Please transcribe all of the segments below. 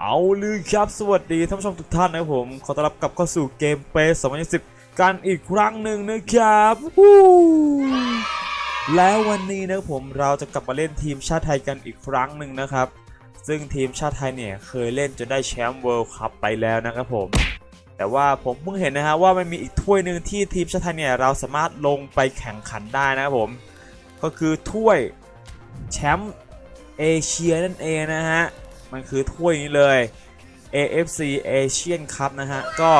เอาลือครับสวัสดีท่านผู้ชมทุกท่านนะครับผม ขอต้อนรับกลับเข้าสู่เกมเปส2020 กันอีกครั้งหนึ่งนะครับแล้ววันนี้นะครับผมเราจะกลับมาเล่นทีมชาติไทยกันอีกครั้งหนึ่งนะครับ ซึ่งทีมชาติไทยเนี่ยเคยเล่นจนได้แชมป์เวิลด์คัพไปแล้วนะครับผม แต่ว่าผมเพิ่งเห็นนะฮะว่ามันมีอีกถ้วยหนึ่งที่ทีมชาติไทยเนี่ยเราสามารถลงไปแข่งขันได้นะครับผม ก็คือถ้วยแชมป์เอเชียนั่นเองนะฮะ มันคือถ้วยนี้เลย AFC Asian Cup นะฮะ ก็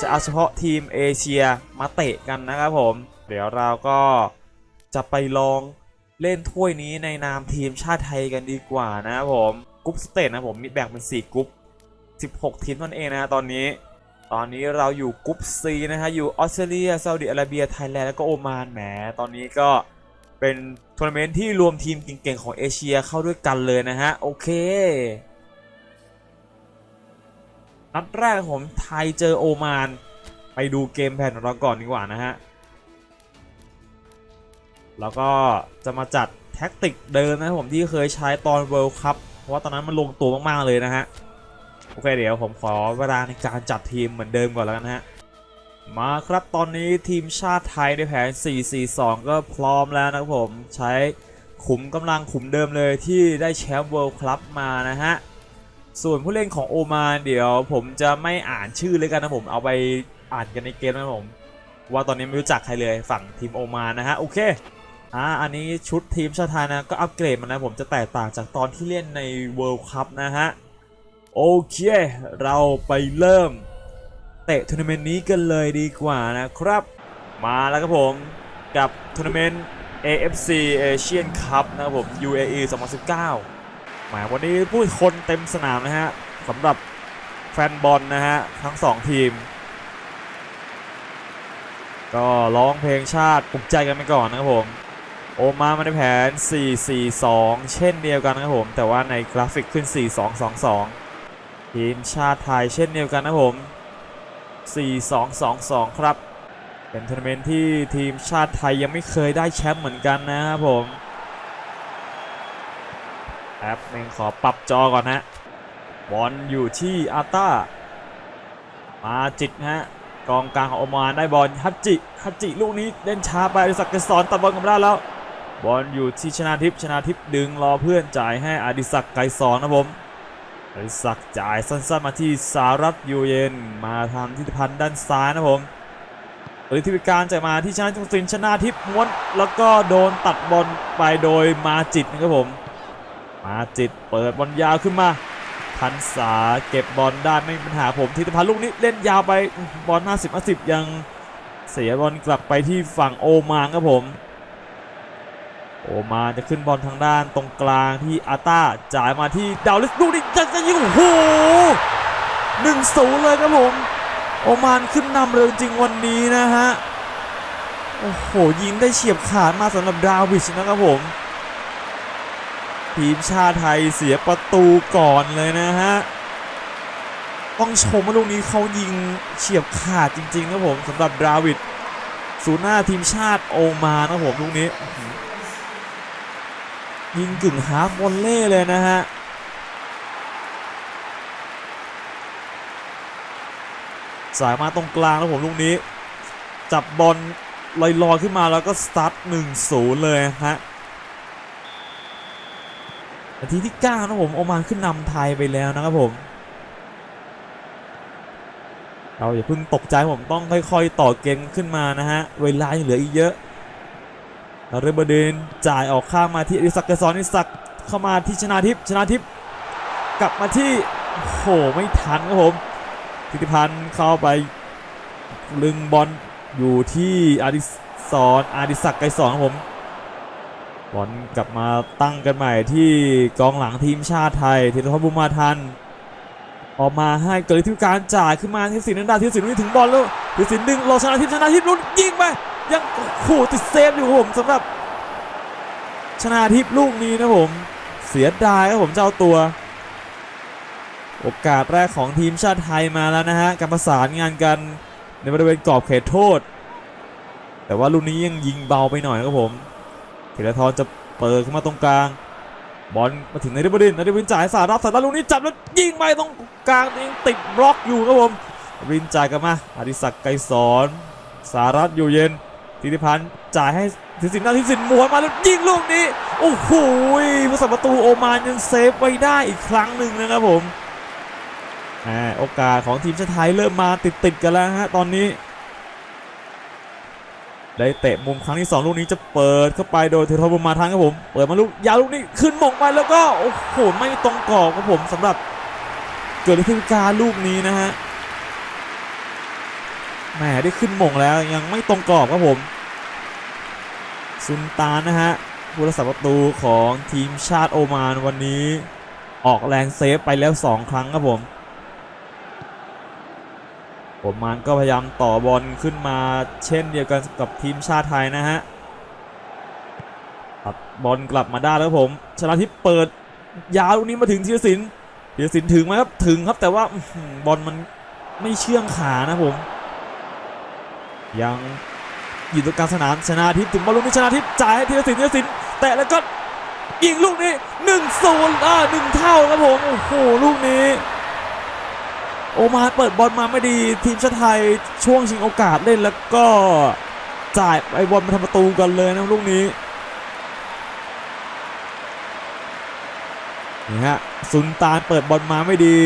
จะเอาเฉพาะทีมเอเชียมาเตะกันนะครับผม เดี๋ยวเราก็จะไปลองเล่นถ้วยนี้ในนามทีมชาติไทยกันดีกว่านะครับผมกรุ๊ปสเตจนะผมมีแบ่งเป็น 4กรุ๊ป16 ทีมนั่นเองนะฮะตอนนี้ ตอนนี้เราอยู่กรุ๊ป C นะฮะ อยู่ออสเตรเลียซาอุดิอาระเบีย ไทยแลนด์ แล้วก็โอมานแหม ตอนนี้ก็เป็นทัวร์นาเมนต์ที่รวมทีมเก่งๆ ของเอเชียเข้าด้วยกันเลยนะฮะ โอเค นัดแรกผมไทยเจอโอมาน ไปดูเกมแผนของเราก่อนดีกว่านะฮะ แล้วก็จะมาจัดแท็กติกเดิมนะครับผมที่เคยใช้ตอน World Cup เพราะว่าตอนนั้นมันลงตัวมาก ๆ เลยนะฮะ โอเคเดี๋ยวผมขอเวลาในการจัดทีมเหมือนเดิมก่อนแล้วกันนะฮะ มาครับตอนนี้ทีมชาติไทยในแผน 4-4-2 ก็พร้อมแล้วนะครับผมใช้ขุมกำลังขุมเดิมเลยที่ได้แชมป์ World Cup มานะฮะ ส่วนผู้เล่นของโอมานเดี๋ยวผมจะไม่อ่านชื่อเลยกันนะผมเอาไปอ่านกันในเกมนะผมว่าตอนนี้ไม่รู้จักใครเลยฝั่งทีมโอมานนะฮะโอเคอ่าอันนี้ชุดทีมชาติไทยนะก็อัปเกรดมานะผมจะแตกต่างจากตอนที่เล่นใน World Cup นะฮะโอเค เราไปเริ่ม เตะทัวร์นาเมนต์นี้กันเลยดีกว่านะครับ มาแล้วครับผมกับทัวร์นาเมนต์ AFC Asian Cup นะครับผม UAE 2019 หมายวันนี้ผู้คนเต็มสนามนะฮะสำหรับแฟนบอลนะฮะทั้ง2ทีม ก็ร้องเพลงชาติปลุกใจกันไปก่อนนะครับผม โอมามาในแผน 4-4-2 เช่นเดียวกันนะครับผม แต่ว่าในกราฟิกขึ้น 4-2-2-2 ทีมชาติไทยเช่นเดียวกันนะครับผม 4-2-2-2 ครับ เป็นทัวร์นาเมนต์ที่ทีมชาติไทยยังไม่เคยได้แชมป์เหมือนกันนะครับผม แป๊บหนึงขอปรับจอก่อนฮะบอลอยู่ที่อาต้า มาจิตฮะกองกลางของโอมานได้บอลฮัจจิฮัจจิลูกนี้เล่นช้าไปอดิศักดิ์ไกรสอนตัดบอลกลับได้แล้วบอลอยู่ที่ชนาทิพย์ชนาทิพย์ดึงรอเพื่อนจ่ายให้อดิศักดิ์ไกรสอนนะผมอดิศักดิ์จ่ายสั้นๆมาที่สารัตยูเย็นมาทำทิศพันธ์ด้านซ้ายนะผมหรือทิพิการจ่ายมาที่ชนะทิพย์สินชนะทิพย์ม้วนแล้วก็โดนตัดบอลไปโดยมาจิตนะครับผม มาจิตเปิดบอลยาวขึ้นมาพันษาเก็บบอลได้ไม่มีปัญหาผมทิตพันธ์ลูกนี้เล่นยาวไปบอล50 50ยังเสียบอลกลับไปที่ฝั่งโอมานครับผม โอมานจะขึ้นบอลทางด้านตรงกลางที่อาต้าจ่ายมาที่ดาวลิสลูกนี้จะจะยิงโอ้โหหนึ่งศูนย์เลยครับผม โอมานขึ้นนำเร็วจริงวันนี้นะฮะ โอ้โหยิงได้เฉียบขาดมาสำหรับดาวิชนะครับผม ทีมชาติไทยเสียประตูก่อนเลยนะฮะ ต้องชมว่าลูกนี้เขายิงเฉียบขาดจริงๆครับผมสำหรับดาวิดศูนย์หน้าทีมชาติโอมานนะผมลูกนี้ ยิงกึ่งฮาร์ฟวอลเล่เลยนะฮะสายมาตรงกลางแล้วผมลูกนี้ จับบอลลอยๆขึ้นมาแล้วก็สตาร์ท1-0 เลยฮะ นาทีที่9นะผมโอมานขึ้นนำไทยไปแล้วนะครับผมเราอย่าเพิ่งตกใจผมต้องค่อยๆ ต่อเกมขึ้นมานะฮะ เวลายังเหลืออีกเยอะเราเรเบอร์เดนจ่ายออกข้างมาที่อดิศักกรสอนอดิศักเข้ามาที่ชนาทิพย์ชนาทิพย์กลับมาที่โอ้โหไม่ทันครับผมธิติพันธ์เข้าไปลึงบอลอยู่ที่อดิศรอดิศักไกรสอนครับผม บอลกลับมาตั้งกันใหม่ที่กองหลังทีมชาติไทยธีรทรบุญมาทัน ออกมาให้เกิดที่การจ่ายขึ้นมาที่สินนันดาที่สินไม่ถึงบอลแล้วที่สินดึงรอชนะทิพย์ชนะทิพย์ลุ้นยิงไปยังโอ้โหติดเซฟอยู่ผมสำหรับ ชนะทิพย์ลูกนี้นะผม เสียดายครับผมเจ้าตัว โอกาสแรกของทีมชาติไทยมาแล้วนะฮะการประสานงานกันในบริเวณกรอบเขตโทษ แต่ว่าลูกนี้ยังยิงเบาไปหน่อยครับผม ธีรทรจะเปิดขึ้นมาตรงกลาง บอลมาถึงในริบดินในริบดินจ่ายสารับสารับลูกนี้จับแล้วยิงไปตรงกลางเองติดบล็อกอยู่ครับผมรินจ่ายกลับมาอดิศักดิ์ไกรสอนสารัตอยู่เย็นธิติพันธ์จ่ายให้ธิสินนาธิสินม้วนมาแล้วยิงลูกนี้โอ้โหผู้สัมประตูโอมานยังเซฟไว้ได้อีกครั้งหนึ่งนะครับผมอ่าโอกาสของทีมชาติไทยเริ่มมาติดๆกันแล้วฮะตอนนี้ ได้เตะมุมครั้งที่ 2 ลูกนี้จะเปิดเข้าไปโดยเทโทบุมาทันครับผม เปิดมาลูกยาวลูกนี้ขึ้นหมงไปแล้วก็โอ้โหไม่ตรงกรอบครับผมสำหรับเกิดฤทธิการลูกนี้นะฮะแหมได้ขึ้นหมงแล้วยังไม่ตรงกรอบครับผม ซุนตานนะฮะผู้รักษาประตูของทีมชาติโอมานวันนี้ ออกแรงเซฟไปแล้ว 2 ครั้งครับผม ผมมันก็พยายามต่อบอลขึ้นมาเช่นเดียวกันกับทีมชาติไทยนะฮะตัดบอลกลับมาได้แล้วผม ชนะทิพย์เปิดยาวลูกนี้มาถึงธีรศิลป์ธีรศิลป์ถึงไหมครับถึงครับแต่ว่าบอลมันไม่เชื่องขานะผม ยังอยู่ตรงกลางสนามชนะทิพย์ถึงบอลลูกนี้ชนะทิพย์จ่ายให้ธีรศิลป์ธีรศิลป์แตะแล้วก็ยิงลูกนี้หนึ่งศูนย์อ่าหนึ่งเท่าครับผมโอ้โหลูกนี้ โอมาเปิดบอลมาไม่ดีทีมชาติไทยช่วงชิงโอกาสเล่นแล้วก็จ่ายไปบอลมาทำประตูกันเลยนะลูกนี้นี่ฮะซุนตานเปิดบอลมาไม่ดี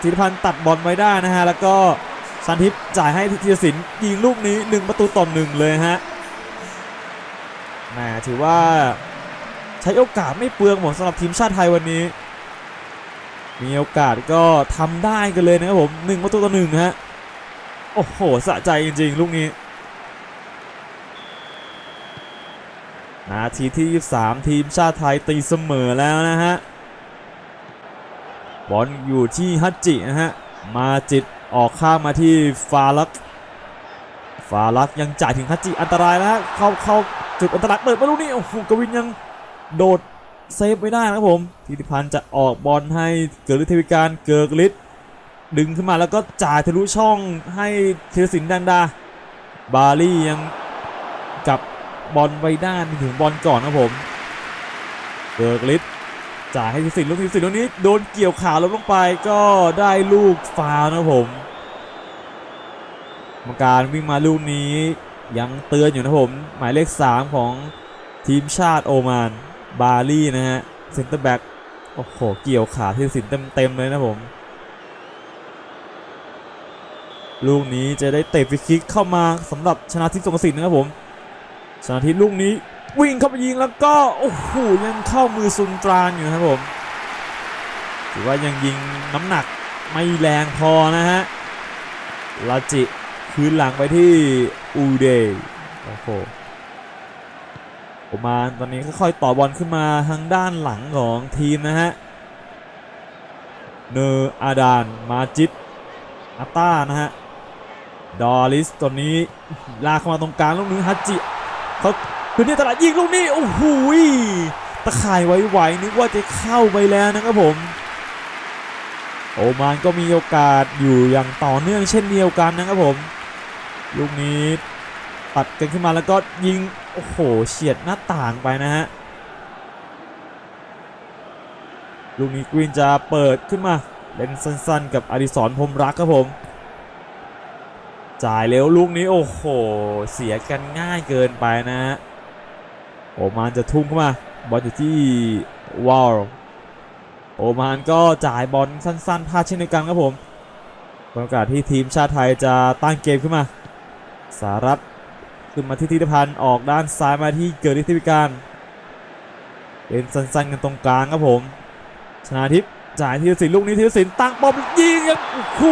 ธีรพันธ์ตัดบอลไว้ได้นะฮะแล้วก็ชันทิพย์จ่ายให้ธีรศิลป์ยิงลูกนี้ 1 ประตูต่อหนึ่งเลยฮะแหมถือว่าใช้โอกาสไม่เปลืองหมดสำหรับทีมชาติไทยวันนี้ มีโอกาสก็ทำได้กันเลยนะครับผมหนึ่งประตูต่อหนึ่งฮะโอ้โหสะใจจริงๆลูกนี้นาทีที่ 23 ทีมชาติไทยตีเสมอแล้วนะฮะบอลอยู่ที่ฮัจจินะฮะมาจิตออกข้ามมาที่ฟาลักฟาลักยังจ่ายถึงฮัจจิอันตรายแล้วเข้าเข้าจุดอันตรายเปิดมาลูกนี้โอ้โหกวินยังโดด เซฟไว้ได้นะครับผมธิติพันธ์จะออกบอลให้เกิดฤทธิวิการเกิกฤทธิ์ดึงขึ้นมาแล้วก็จ่ายทะลุช่องให้ธีรศิลป์ดันดา บาลี่ยังกับบอลไว้ด้านถึงบอลก่อนนะครับผมเกิกฤทธิ์จ่ายให้ธีรศิลป์ลูกธีรศิลป์ลูกนี้โดนเกี่ยวขาล้มลงไปก็ได้ลูกฟาวนะผมกรรมการวิ่งมาลูกนี้ยังเตือนอยู่นะผม หมายเลข 3 ของทีมชาติโอมาน บาลี่นะฮะเซนเตอร์แบ็กโอ้โห เกี่ยวขาที่สินเต็มๆเลยนะผม ลูกนี้จะได้เตะฟรีคิกเข้ามาสำหรับชนะทิพย์สงสินนะครับผม ชนะทิพย์ลูกนี้วิ่งเข้าไปยิงแล้วก็ โอ้โห ยังเข้ามือซุนตรานอยู่นะครับผมถือว่ายังยิงน้ำหนักไม่แรงพอนะฮะลาจิคืนหลังไปที่อูเดย์โอ้โห โอมานตอนนี้ค่อยๆต่อบอลขึ้นมาทางด้านหลังของทีมนะฮะ เนออาดาน มาจิตอาต้านะฮะ ดอริสตอนนี้ลากเข้ามาตรงกลางลูกนี้ฮัจจิเขาพื้นที่ตลาดยิงลูกนี้ โอ้โหตะข่ายไว้ไหวนึกว่าจะเข้าไปแล้วนะครับผม โอมานก็มีโอกาสอยู่อย่างต่อเนื่องเช่นเดียวกันนะครับผม ลูกนี้ตัดกันขึ้นมาแล้วก็ยิง โอ้โหเฉียดหน้าต่างไปนะฮะลูกนี้กรีนจะเปิดขึ้นมาเล่นสั้นๆ กับอดิศรพรมรักครับผม จ่ายเร็วลูกนี้โอ้โห เสียกันง่ายเกินไปนะฮะโอมานจะทุ่มเข้ามาบอลอยู่ที่วอลโอมานก็จ่ายบอลสั้นๆพลาดเช่นเดียวกันครับผมโอกาสที่ทีมชาติไทยจะตั้งเกมขึ้นมาสารัต ขึ้นมาที่ธิติพันธ์ออกด้านซ้ายมาที่เกิดฤทธิวิการเป็นสั้นๆกันตรงกลางครับผม ชนาทิพย์จ่ายธีรศิลป์ลูกนี้ธีรศิลป์ตั้งบอลยิงยังโอ้โห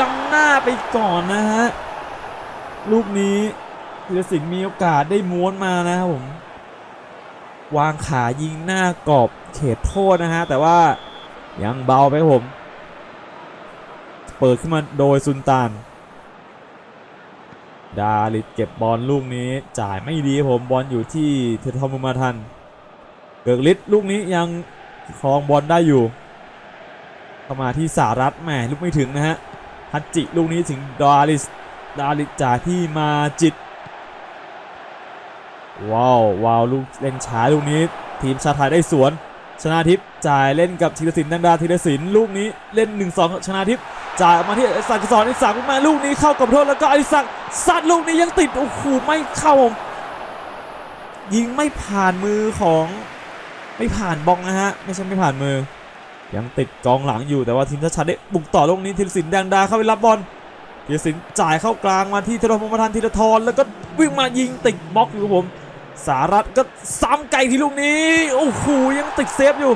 ล้ำหน้าไปก่อนนะฮะลูกนี้ธีรศิลป์มีโอกาสได้ม้วนมานะครับผม วางขายิงหน้ากรอบเขตโทษนะฮะแต่ว่ายังเบาไปครับผม เปิดขึ้นมาโดยซุนตาน ดาลิดเก็บบอลลูกนี้จ่ายไม่ดีผมบอลอยู่ที่เททอมมาทันเกิกฤทธิ์ลูกนี้ยังครองบอลได้อยู่ เข้ามาที่สารัตแหมลูกไม่ถึงนะฮะฮัจจิลูกนี้ถึงดาลิสดาลิสจ่ายที่มาจิตว้าวว้าวลูกเล่นช้าลูกนี้ ทีมชาติไทยได้สวน ชนาทิพย์จ่ายเล่นกับธีรศิลป์ดังดาธีรศิลป์ลูกนี้เล่น 1-2 ชนาทิพย์จ่ายออกมาที่อดิศักดิ์สอนอดิศักมาลูกนี้เข้ากับโทษแล้วก็อดิศัก ดิ์ซัดลูกนี้ยังติด โอ้โห ไม่เข้า ยิงไม่ผ่านมือของ ไม่ผ่านบล็อกนะฮะ ไม่ใช่ไม่ผ่านมือ ยังติดกองหลังอยู่แต่ว่าทีมชาติชาติได้บุกต่อลูกนี้ธีรศิลป์ดังดาเข้าไปรับบอลธีรศิลป์จ่ายเข้ากลางมาที่ธนพงศ์ประธานธีรทรแล้วก็วิ่งมายิงติดบล็อกอยู่ผม สารัตก็ซ้ำไกลที่ลูกนี้ โอ้โห ยังติดเซฟอยู่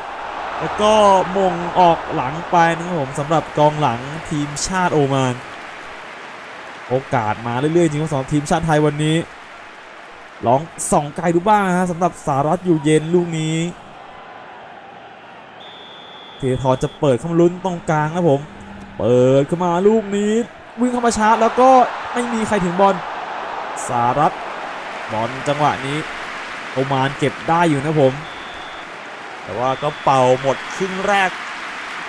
แล้วก็มงออกหลังไปนะครับผมสำหรับกองหลังทีมชาติโอมาน โอกาสมาเรื่อยๆจริงๆสำหรับทีมชาติไทยวันนี้ ลองส่องไกลดูบ้างนะฮะสำหรับสารัตอยู่เย็นลูกนี้เททอจะเปิดเข้ามาลุ้นตรงกลางนะผม เปิดเข้ามาลูกนี้วิ่งเข้ามาชาร์จแล้วก็ไม่มีใครถึงบอลสารัตบอลจังหวะนี้โอมานเก็บได้อยู่นะผม แต่ว่าก็เป่าหมดครึ่งแรก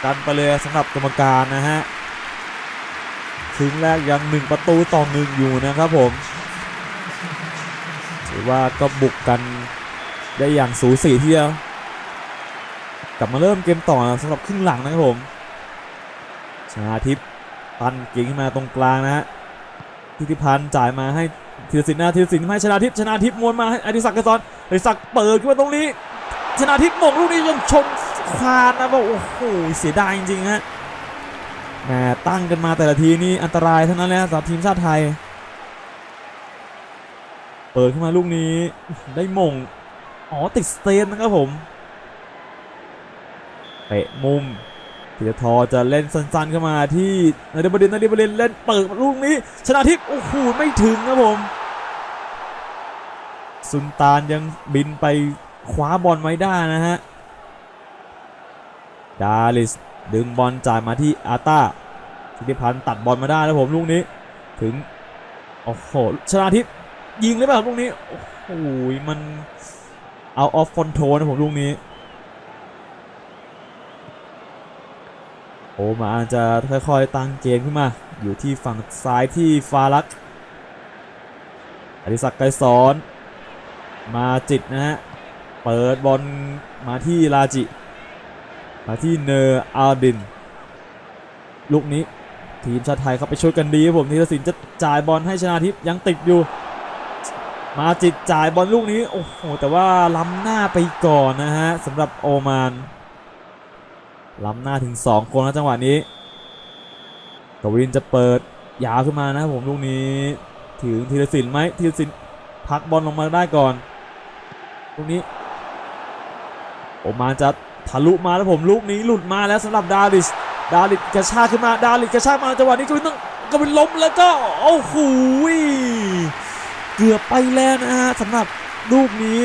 กันไปเลยสำหรับกรรมการนะฮะ ครึ่งแรกยังหนึ่งประตูต่อหนึ่งอยู่นะครับผมถือว่าก็บุกกันได้อย่างสูสีทีเดียวกลับมาเริ่มเกมต่อสำหรับครึ่งหลังนะครับผมชนาทิพย์ปั้นเก่งขึ้นมาตรงกลางนะฮะทิติพันธ์จ่ายมาให้ธีรศิลป์นะธีรศิลป์ให้ชนะทิพย์ชนะทิพย์มวนมาให้อดิศักดิ์กระสอนอดิศักดิ์เปิดขึ้นมาตรงนี้ ชนะทิพย์หมงลูกนี้ยังชนคานนะบอกโอ้โหเสียดายจริงๆฮะ แหมตั้งกันมาแต่ละทีนี่อันตรายทั้งนั้นเลยนะสำหรับทีมชาติไทย เปิดขึ้นมาลูกนี้ได้มง อ๋อติดสเตนนะครับผมเตะมุมธีรทรจะเล่นสั้นๆเข้ามาที่นาเดบดินนาเดบดินเล่นเปิดลูกนี้ ชนะทิพย์โอ้โหไม่ถึงครับผม ซุนตานยังบินไปคว้าบอลไว้ได้นะฮะ ดาลิส ดึงบอลจ่ายมาที่อาตาธิติพันธ์ตัดบอลมาได้แล้วผมลูกนี้ ถึง โอ้โห ชนะทิพย์ยิงเลยเปล่าครับลูกนี้ โอ้โห มันเอาออฟฟอนโทนะผมลูกนี้ โอมาอาจจะค่อยๆ ตั้งเกมขึ้นมา อยู่ที่ฝั่งซ้ายที่ฟารักอดิศักดิ์ไกรสอน มาจิตนะฮะ เปิดบอลมาที่ลาจิ มาที่เนอร์อาร์ดิน ลูกนี้ทีมชาติไทยเขาไปช่วยกันดีครับผมธีรศิลป์จะจ่ายบอลให้ชนาทิพย์ยังติดอยู่ มาจิตจ่ายบอลลูกนี้ โอ้โห แต่ว่าล้ำหน้าไปก่อนนะฮะสำหรับโอมานล้ำหน้าถึง 2 คนนะจังหวะนี้กวินจะเปิดยาวขึ้นมานะผมลูกนี้ ถึงธีรศิลป์ไหมธีรศิลป์พักบอลลงมาได้ก่อนลูกนี้ โอมานจะทะลุมาแล้วผมลูกนี้หลุดมาแล้วสำหรับดาริสดาริสกระชากขึ้นมาดาริสกระชากมาจังหวะนี้กวินต้องกวินล้มแล้วก็โอ้โหเกือบไปแล้วนะฮะสำหรับลูกนี้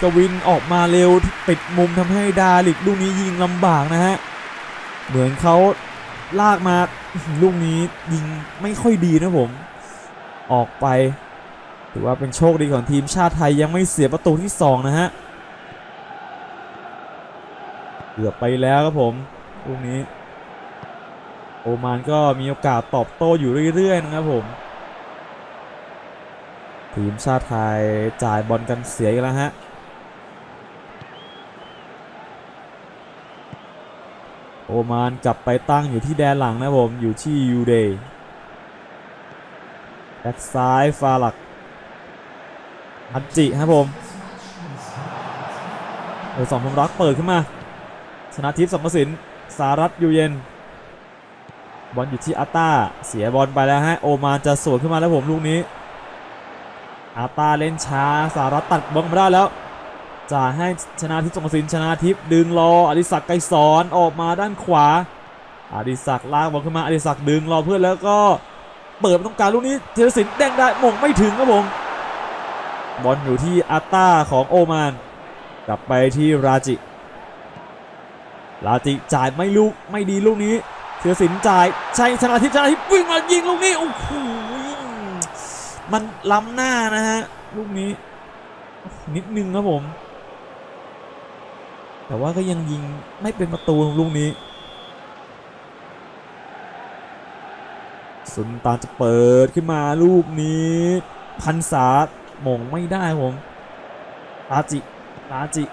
กวินออกมาเร็วปิดมุมทำให้ดาลิกลูกนี้ยิงลำบากนะฮะเหมือนเขาลากมาลูกนี้ยิงไม่ค่อยดีนะผม ออกไปถือว่าเป็นโชคดีของทีมชาติไทยยังไม่เสียประตูที่ 2 นะฮะ เกือบไปแล้วครับผมลูกนี้ โอมานก็มีโอกาสตอบโต้อยู่เรื่อยๆนะครับผมทีมชาติไทยจ่ายบอลกันเสียอีกแล้วฮะโอมานกลับไปตั้งอยู่ที่แดนหลังนะผมอยู่ที่ยูเดย์แบ็กซ้ายฟาลักอันจิครับผมเออสองพมรักเปิดขึ้นมา ชนะทิพย์สมศิลป์สารัตอยู่เย็น บอลอยู่ที่อาตาเสียบอลไปแล้วฮะโอมานจะสวนขึ้นมาแล้วผมลูกนี้ อาตาเล่นช้าสารัตตัดบอลมาได้แล้วจ่ายให้ชนะทิพย์สงกสินชนะทิพย์ดึงรออดิศักดิ์ไกรสอนออกมาด้านขวาอดิศักดิ์ลากบอลขึ้นมาอดิศักดิ์ดึงรอเพื่อนแล้วก็เปิดมาตรงกลางลูกนี้ธีรศิลป์แดงได้หมงไม่ถึงครับผมบอลอยู่ที่อาตาของโอมาน กลับไปที่ราจิ ราจิจ่ายไม่ลูกไม่ดีลูกนี้ธีรศิลป์จ่ายใช่ชนะทิพย์ชนะทิพย์วิ่งมายิงลูกนี้โอ้โหมันล้ำหน้านะฮะลูกนี้นิดนึงครับผม แต่ว่าก็ยังยิงไม่เป็นประตูลูกนี้สุนตานจะเปิดขึ้นมาลูกนี้ พันษาหมงไม่ได้ผมลาจิลาจิ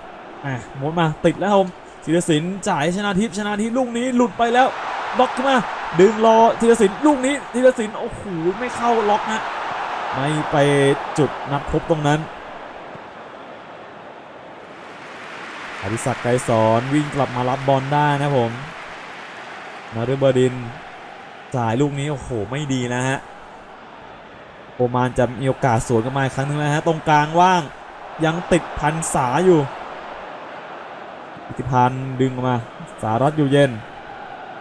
อะหมดมาติดแล้วผม ธีรศิลป์จ่ายชนะทิพย์ชนะทิพย์ลูกนี้หลุดไปแล้วบล็อกขึ้นมาดึงรอธีรศิลป์ลูกนี้ธีรศิลป์โอ้โหไม่เข้าล็อกนะไม่ไปจุดนัดพบตรงนั้นอดิศักดิ์ไกรสอนวิ่งกลับมารับบอลได้นะผมนารุบดินจ่ายลูกนี้โอ้โหไม่ดีนะฮะโอมานจะมีโอกาสสวนกันมาอีกครั้งหนึงนะฮะตรงกลางว่างยังติดพันษาอยู่ อิทธิพันธ์ดึงออกมา สารัตอยู่เย็น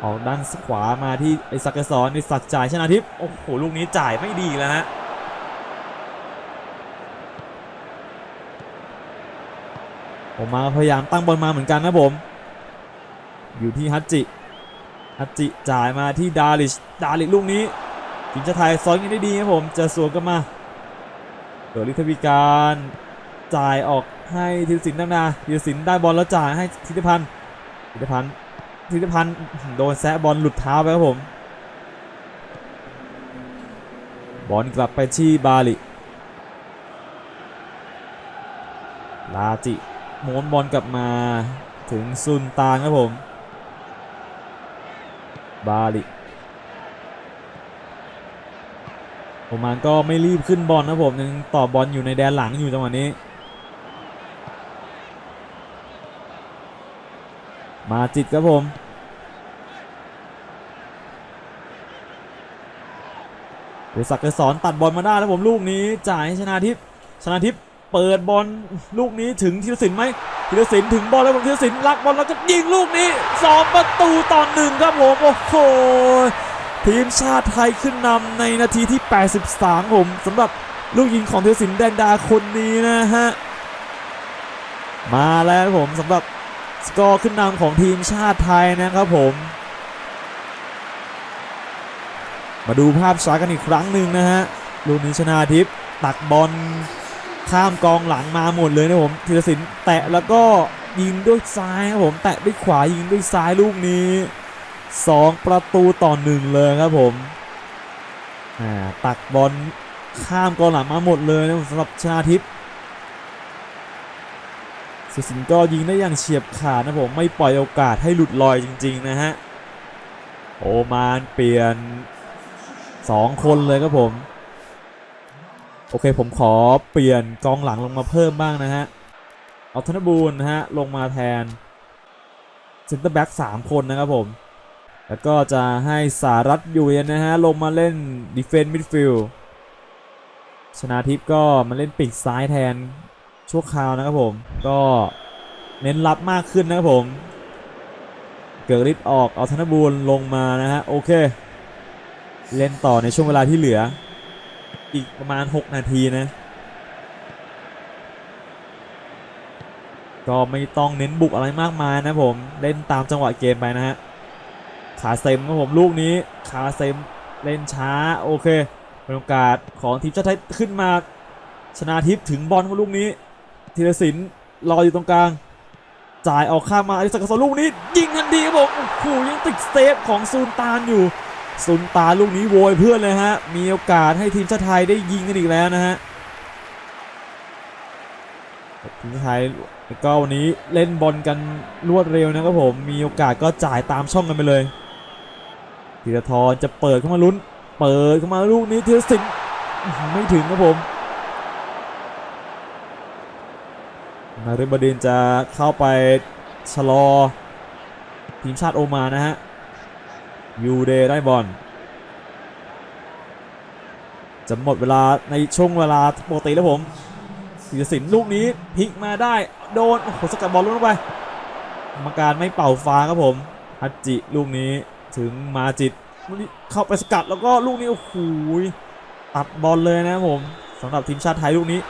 ออกด้านขวามาที่ไอ้สักกสอนไอสักจ่ายชนะทิพย์โอ้โหลูกนี้จ่ายไม่ดีแล้วฮะผมมาพยายามตั้งบอลมาเหมือนกันนะผม อยู่ที่ฮัตจิฮัตจิจ่ายมาที่ดาลิชดาลิชลูกนี้ทีมชาติไทยซ้อนกันได้ดีครับผมจะสวนกลันมาเกิดลิทวิการจ่ายออก ให้ธีรศิลป์ดังนาธีรศิลป์ได้บอลแล้วจ่ายให้ธิติพันธ์ธิติพันธ์ธิติพันธ์โดนแซะบอลหลุดเท้าไปครับผม บอลกลับไปที่บาลิลาจิโมนบอลกลับมาถึงซุนตานครับผม บาลิโอมานก็ไม่รีบขึ้นบอลนะผมยังต่อบอลอยู่ในแดนหลังอยู่จังหวะนี้ มาจิตครับผม เดี๋ยวศักดิ์สอนตัดบอลมาได้แล้วผมลูกนี้จ่ายชนาทิพย์ชนาทิพย์เปิดบอลลูกนี้ถึงธีรศิลป์ไหมธีรศิลป์ถึงบอลแล้วผมธีรศิลป์ลักบอลแล้วก็ยิงลูกนี้สองประตูต่อหนึ่งครับผมโอ้โหทีมชาติไทยขึ้นนำในนาทีที่ 83 ผมสำหรับลูกยิงของธีรศิลป์แดนดาคนนี้นะฮะ มาแล้วครับผมสำหรับ สกอร์ขึ้นนำของทีมชาติไทยนะครับผม มาดูภาพช้ากันอีกครั้งหนึ่งนะฮะลูกนี้ชนาทิพย์ตักบอลข้ามกองหลังมาหมดเลยนะผมธีรศิลป์แตะแล้วก็ยิงด้วยซ้ายครับผมแตะด้วยขวายิงด้วยซ้ายลูกนี้ 2 ประตูต่อหนึ่งเลยครับผมตักบอลข้ามกองหลังมาหมดเลยนะสำหรับชนาทิพย์ สุสินก็ยิงได้อย่างเฉียบขาดนะผมไม่ปล่อยโอกาสให้หลุดลอยจริง ๆ นะฮะ โอมานเปลี่ยน 2 คนเลยครับผม โอเคผมขอเปลี่ยนกองหลังลงมาเพิ่มบ้างนะฮะ เอาธนบูรณ์นะฮะ ลงมาแทนเซ็นเตอร์แบ็ก3คนนะครับผม แล้วก็จะให้สารัตอยู่เย็นนะฮะ ลงมาเล่นดิเฟน s ์มิดฟิลด์ชนาทิพย์ก็มาเล่นปีกซ้ายแทน ชั่วคราวนะครับผม ก็เน้นรับมากขึ้นนะครับผม เกิดฤทธิ์ออกเอาธนบูรลงมานะฮะโอเค เล่นต่อในช่วงเวลาที่เหลือ อีกประมาณ 6 นาทีนะ ก็ไม่ต้องเน้นบุกอะไรมากมายนะผม เล่นตามจังหวะเกมไปนะฮะขาเซมครับผมลูกนี้ขาเซมเล่นช้าโอเคเป็นโอกาสของทีมชาติไทยขึ้นมาชนาทิพย์ถึงบอลของลูกนี้ ธีรศิลป์รออยู่ตรงกลาง จ่ายออกข้างมาอดิศักดิ์สลูกนี้ ยิงทันทีครับผมโอ้โหยังติดเซฟของซูนตานอยู่ซูนตานลูกนี้โวยเพื่อนเลยฮะ มีโอกาสให้ทีมชาติไทยได้ยิงกันอีกแล้วนะฮะ ทีมชาติไทยก็วันนี้เล่นบอลกันรวดเร็วนะครับผม มีโอกาสก็จ่ายตามช่องกันไปเลยธีรทรจะเปิดเข้ามาลุ้น เปิดเข้ามาลูกนี้ธีรศิลป์ไม่ถึงครับผม นาริบดินจะเข้าไปชะลอทีมชาติโอมานนะฮะยูเดได้บอลจะหมดเวลาในช่วงเวลาปกติแล้วผมศิรศิลป์ลูกนี้พลิกมาได้โดน โอ้โหสกัดบอลลงไปกรรมการไม่เป่าฟ้าครับผมฮัจจิลูกนี้ถึงมาจิตเข้าไปสกัดแล้วก็ลูกนี้โอ้โหตัดบอลเลยนะครับผมสำหรับทีมชาติไทยลูกนี้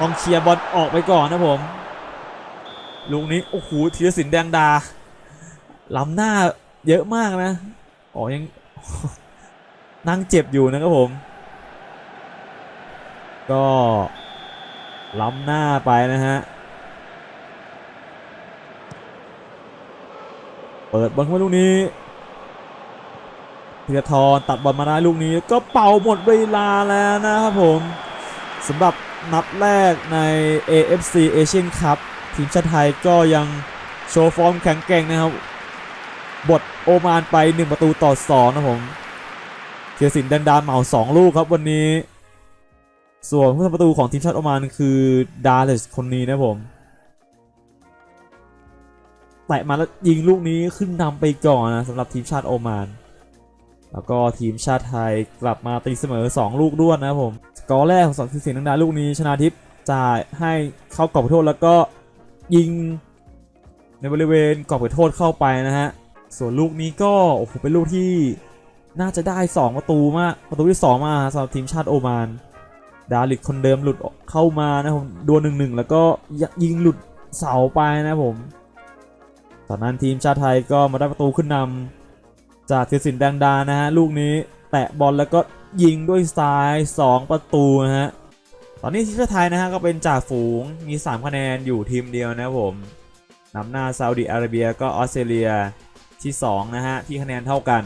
ต้องเคลียร์บอลออกไปก่อนนะผม ลูกนี้โอ้โหธีรศิลป์แดงดาล้ำหน้าเยอะมากนะอ๋อยังนั่งเจ็บอยู่นะครับผม ก็ล้ำหน้าไปนะฮะ เปิดบอลเข้ามาลูกนี้ธีรทรตัดบอลมาได้ลูกนี้ก็เป่าหมดเวลาแล้วนะครับผมสำหรับ นัดแรกใน AFC Asian Cup ทีมชาติไทยก็ยังโชว์ฟอร์มแข็งแกร่งนะครับ บทโอมานไป 1 ประตูต่อ 2 นะผมเทียสินดันดาเหมา 2 ลูกครับวันนี้ ส่วนผู้ทำประตูของทีมชาติโอมานคือดาเลสคนนี้นะผมแตะมาแล้วยิงลูกนี้ขึ้นนำไปก่อนนะสำหรับทีมชาติโอมาน แล้วก็ทีมชาติไทยกลับมาตีเสมอ 2 ลูกรวดนะผม กอร์แรกของสองทีมเสียงดังดาลูกนี้ชนาทิพย์จ่ายให้เข้ากรอบโทษแล้วก็ยิงในบริเวณกรอบโทษเข้าไปนะฮะ ส่วนลูกนี้ก็โอ้โหเป็นลูกที่น่าจะได้ 2 ประตูมากประตูที่ 2 มาสำหรับทีมชาติโอมาน ดาลิกคนเดิมหลุดเข้ามานะผมดวลหนึ่งหนึ่งแล้วก็ยิงหลุดเสาไปนะผมตอนนั้นทีมชาติไทยก็มาได้ประตูขึ้นนำจากเทยสินแดงดานะฮะลูกนี้แตะบอลแล้วก็ ยิงด้วยซ้าย 2 ประตูนะฮะ ตอนนี้ทีมชาติไทยนะฮะก็เป็นจ่าฝูงมี 3 คะแนนอยู่ทีมเดียวนะผมนำหน้าซาอุดิอาระเบียก็ออสเตรเลียที่ 2 นะฮะ ที่คะแนนเท่ากัน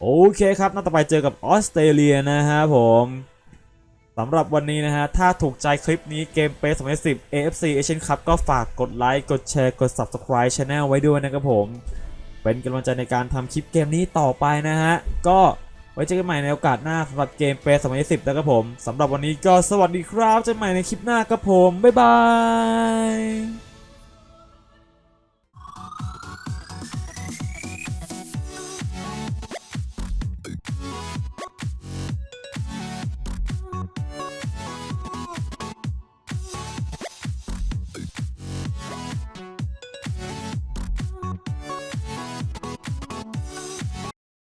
โอเคครับนัดต่อไปเจอกับออสเตรเลียนะฮะผมสำหรับวันนี้นะฮะ ถ้าถูกใจคลิปนี้เกมเปส2010 AFC Asian Cup ก็ฝากกดไลค์ กดแชร์ กด Subscribe Channel ไว้ด้วยนะครับผม เป็นกำลังใจในการทำคลิปเกมนี้ต่อไปนะฮะ ก็ ไว้เจอกันใหม่ในโอกาสหน้าสำหรับเกมเปสมัยสิบนะครับผมสำหรับวันนี้ก็สวัสดีครับเจอกันใหม่ในคลิปหน้าครับผม บ๊ายบาย